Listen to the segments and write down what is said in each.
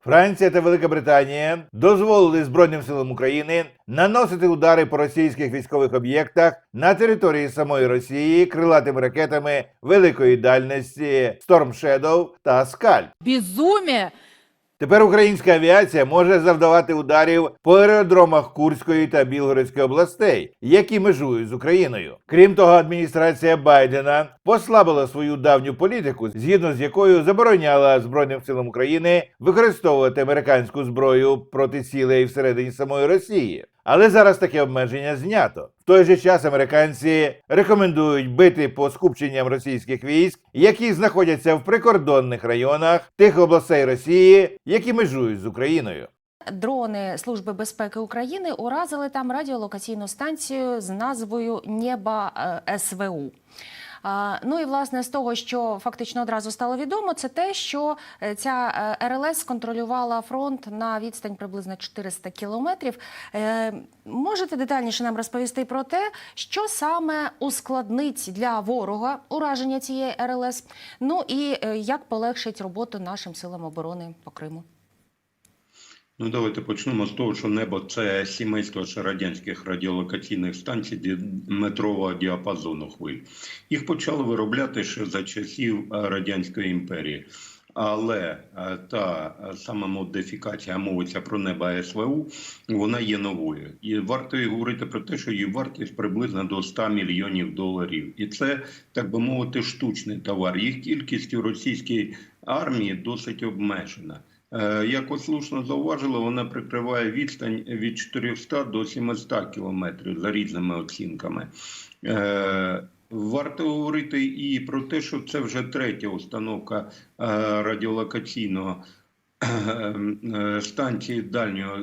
Франція та Велика Британія дозволили Збройним силам України наносити удари по російських військових об'єктах на території самої Росії крилатими ракетами великої дальності Storm Shadow та Скаль. Безумие! Тепер українська авіація може завдавати ударів по аеродромах Курської та Білгородської областей, які межують з Україною. Крім того, адміністрація Байдена послабила свою давню політику, згідно з якою забороняла Збройним силам України використовувати американську зброю проти цілей всередині самої Росії. Але зараз таке обмеження знято. В той же час американці рекомендують бити по скупченням російських військ, які знаходяться в прикордонних районах тих областей Росії, які межують з Україною. Дрони Служби безпеки України уразили там радіолокаційну станцію з назвою Неба е, СВУ. Ну і власне з того, що фактично одразу стало відомо, це те, що е, ця е, РЛС контролювала фронт на відстань приблизно 400 кілометрів. Е, Можете детальніше нам розповісти про те, що саме ускладнить для ворога ураження цієї РЛС? Ну і як полегшить роботу нашим силам оборони по Криму? Ну, давайте почнемо з того, що небо це сімейство ще радянських радіолокаційних станцій метрового діапазону хвиль. Їх почали виробляти ще за часів е, Радянської імперії. Але е, та е, сама модифікація мовиться про небо СВУ, вона є новою. І варто говорити про те, що її вартість приблизно до 100 мільйонів доларів. І це, так би мовити, штучний товар. Їх кількість у російській армії досить обмежена. Е, Як от слушно зауважили, вона прикриває відстань від 400 до 700 кілометрів за різними оцінками. Е, Варто говорити і про те, що це вже третя установка е, радіолокаційного станції дальнього,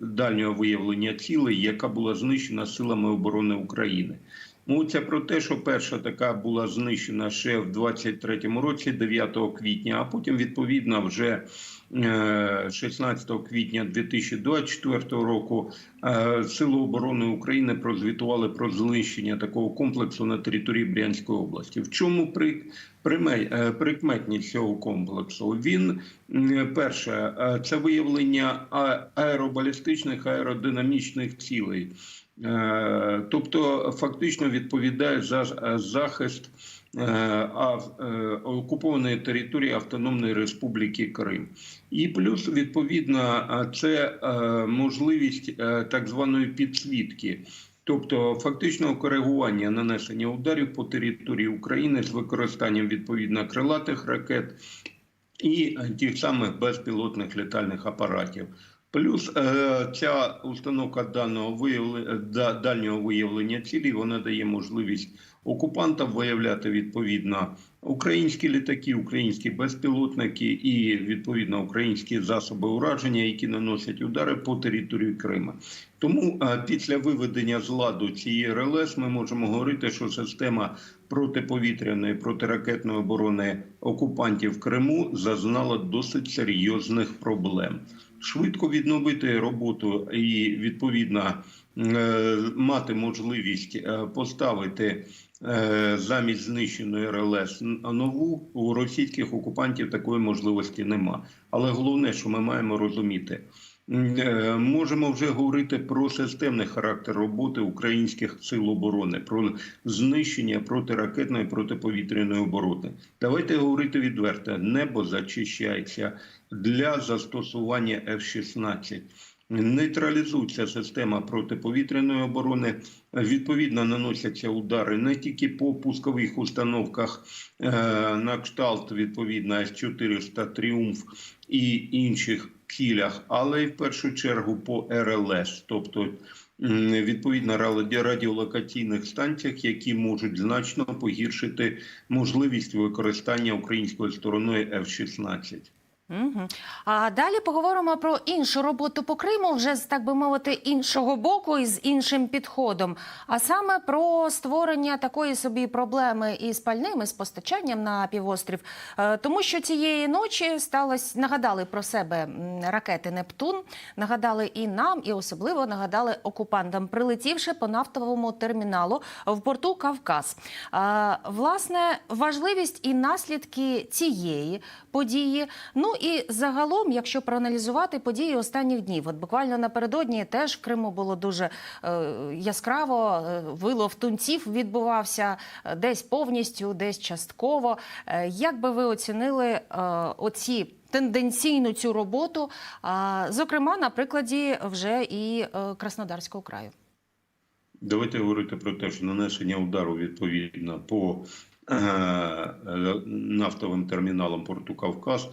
дальнього виявлення цілей, яка була знищена силами оборони України. Мовиться про те, що перша така була знищена ще в 23-му році, 9 квітня, а потім відповідно вже е, 16 квітня 2024 року е, Сили оборони України прозвітували про знищення такого комплексу на території Брянської області. В чому е, прикметність цього комплексу? Він перше, е, це виявлення аеробалістичних аеродинамічних цілей. Е, Тобто фактично відповідає за е, захист е, окупованої території Автономної Республіки Крим. І плюс, відповідно, це можливість так званої підсвітки. Тобто фактичного коригування нанесення ударів по території України з використанням відповідно крилатих ракет і тих самих безпілотних літальних апаратів. Плюс е, ця установка даного виявлення дальнього виявлення цілі вона дає можливість окупантам виявляти відповідно українські літаки, українські безпілотники і відповідно українські засоби ураження, які наносять удари по території Криму. Тому е, після виведення з ладу цієї РЛС ми можемо говорити, що система протиповітряної протиракетної оборони окупантів в Криму зазнала досить серйозних проблем. Швидко відновити роботу і відповідно е, мати можливість е, поставити е, замість знищеної РЛС нову у російських окупантів такої можливості нема. Але головне, що ми маємо розуміти. Е, Можемо вже говорити про системний характер роботи українських сил оборони, про знищення протиракетної протиповітряної оборони. Давайте говорити відверто: небо зачищається для застосування F-16. Нейтралізується система протиповітряної оборони. Відповідно, наносяться удари не тільки по пускових установках е, на кшталт відповідно С-400 Тріумф і інших цілях, але й в першу чергу по РЛС, тобто відповідно раді- радіолокаційних станціях, які можуть значно погіршити можливість використання українською стороною F-16. Угу. А далі поговоримо про іншу роботу по Криму, вже з так би мовити, іншого боку і з іншим підходом. А саме про створення такої собі проблеми із пальним, і з постачанням на півострів. Е, Тому що цієї ночі сталося, нагадали про себе ракети Нептун, нагадали і нам, і особливо нагадали окупантам, прилетівши по нафтовому терміналу в порту Кавказ. Е, Власне, важливість і наслідки цієї події. Ну і загалом, якщо проаналізувати події останніх днів, от буквально напередодні теж в Криму було дуже е, яскраво. е, Вилов тунців відбувався е, десь повністю, десь частково. Е, як би ви оцінили е, оці тенденційну цю роботу, зокрема на прикладі вже і е, Краснодарського краю? Давайте говорити про те, що нанесення удару відповідно по нафтовим терміналам порту Кавказ.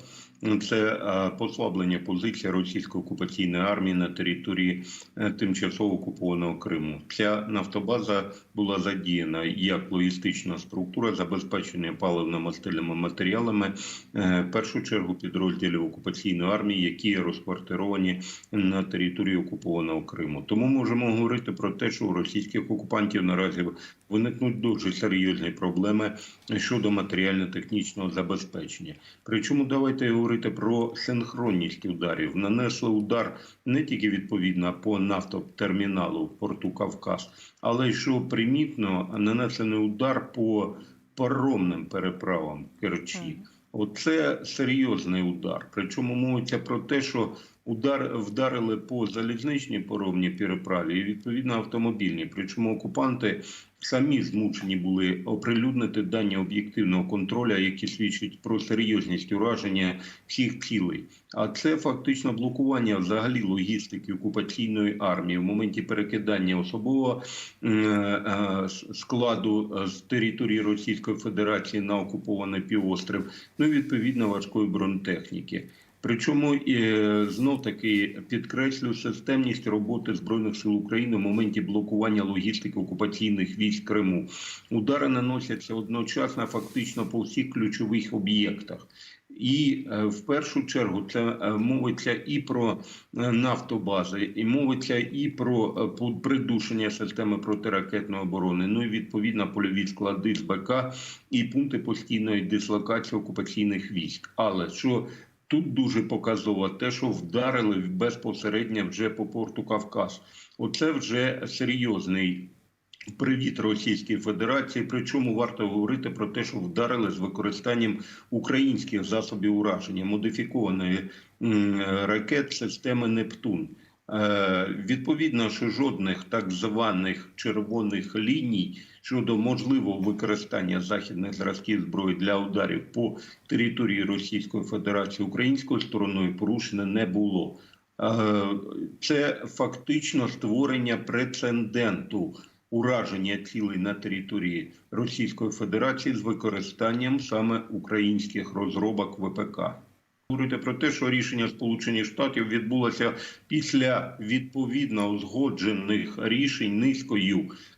Це е, послаблення позиції російської окупаційної армії на території е, тимчасово окупованого Криму. Ця нафтобаза була задіяна як логістична структура забезпечення паливно-мастильними матеріалами, е, в першу чергу підрозділів окупаційної армії, які розквартировані на території окупованого Криму. Тому можемо говорити про те, що у російських окупантів наразі виникнуть дуже серйозні проблеми щодо матеріально-технічного забезпечення. Причому давайте говорити про синхронність ударів. Нанесли удар не тільки відповідно по нафтотерміналу в порту Кавказ, але й що примітно, нанесений удар по паромним переправам Керчі. Оце серйозний удар. Причому мовиться про те, що удар вдарили по залізничній паромній переправі і відповідно автомобільній. Причому окупанти самі змушені були оприлюднити дані об'єктивного контроля, які свідчать про серйозність ураження всіх цілей. А це фактично блокування взагалі логістики окупаційної армії в моменті перекидання особового е, складу з території Російської Федерації на окупований півострів, ну і відповідно важкої бронетехніки. Причому е, знов таки підкреслю системність роботи збройних сил України в моменті блокування логістики окупаційних військ Криму. Удари наносяться одночасно, фактично по всіх ключових об'єктах. І е, в першу чергу це е, мовиться і про нафтобази, і мовиться і про придушення системи протиракетної оборони. Ну і відповідно польові склади з БК і пункти постійної дислокації окупаційних військ. Але що Тут дуже показово те, що вдарили безпосередньо вже по порту Кавказ. Оце вже серйозний привіт Російській Федерації. Причому варто говорити про те, що вдарили з використанням українських засобів ураження, модифікованої ракет системи Нептун. Е, Відповідно, що жодних так званих червоних ліній щодо можливого використання західних зразків зброї для ударів по території Російської Федерації українською стороною порушено не було. Е, Це фактично створення прецеденту ураження цілей на території Російської Федерації з використанням саме українських розробок ВПК. Говорити про те, що рішення Сполучених Штатів відбулося після відповідно узгоджених рішень низкою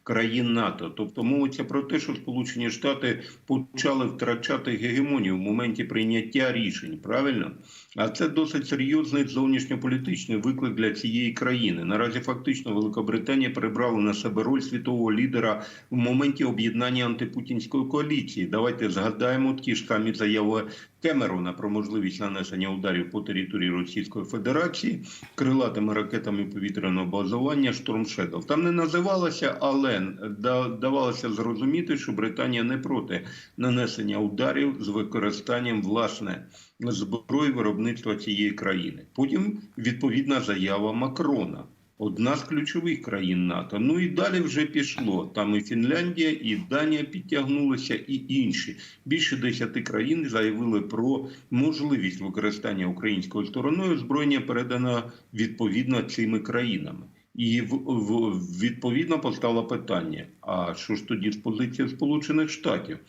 країн НАТО. Тобто мовиться про те, що Сполучені Штати почали втрачати гегемонію в моменті прийняття рішень. Правильно? А це досить серйозний зовнішньополітичний виклик для цієї країни. Наразі фактично Великобританія перебрала на себе роль світового лідера в моменті об'єднання антипутінської коаліції. Давайте згадаємо ті ж самі заяви Кемерона про можливість нанесення ударів по території Російської Федерації крилатими ракетами повітряного базування Шедов. Там не називалося, але да- давалося зрозуміти, що Британія не проти нанесення ударів з використанням власне зброї виробництва цієї країни. Потім відповідна заява Макрона. Одна з ключових країн НАТО. Ну і далі вже пішло. Там і Фінляндія, і Данія підтягнулися, і інші. Більше десяти країн заявили про можливість використання українською стороною озброєння передано відповідно цими країнами. І в, в, відповідно постало питання: а що ж тоді з позиції Сполучених Штатів?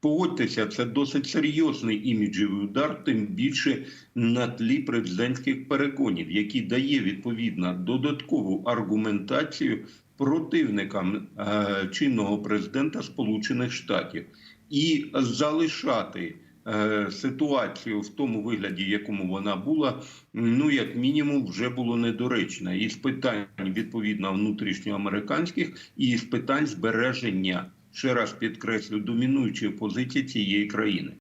Погодьтеся, це досить серйозний іміджевий удар, тим більше на тлі президентських перегонів, які дає відповідно додаткову аргументацію противникам е, чинного президента Сполучених Штатів і залишати ситуацію в тому вигляді, якому вона була, ну як мінімум, вже було недоречно. І з питань відповідно внутрішньоамериканських, і з питань збереження ще раз підкреслю домінуючої позиції цієї країни.